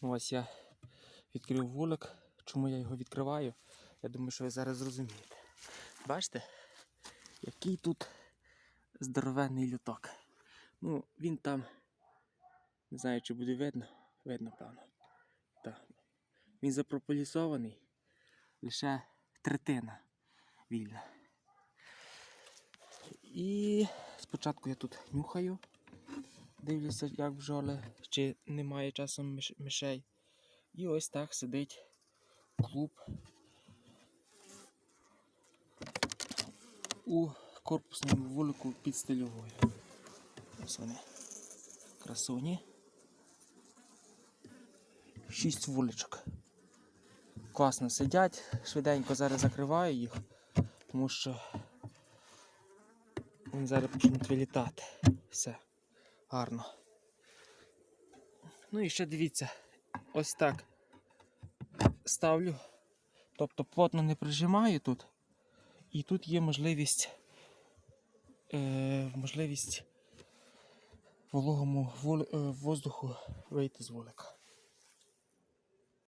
Ось я відкрив вулик. Чому я його відкриваю? Я думаю, що ви зараз зрозумієте. Бачите, який тут здоровенний люток. Ну, він там, не знаю, чи буде видно. Видно, певно. Так. Він запрополісований. Лише третина вільна. І спочатку я тут нюхаю. Дивлюся, як бджоли, чи немає часом миш- мишей. І ось так сидить клуб у корпусному вулику під стильовою. Ось вони. Красуні. Шість вуличок. Класно сидять. Швиденько зараз закриваю їх, тому що вони зараз почнуть вилітати. Все. Гарно. Ну і ще дивіться, ось так ставлю. Тобто плотно не прижимаю тут. І тут є можливість, е, можливість вологому е, воздуху вийти з вулика.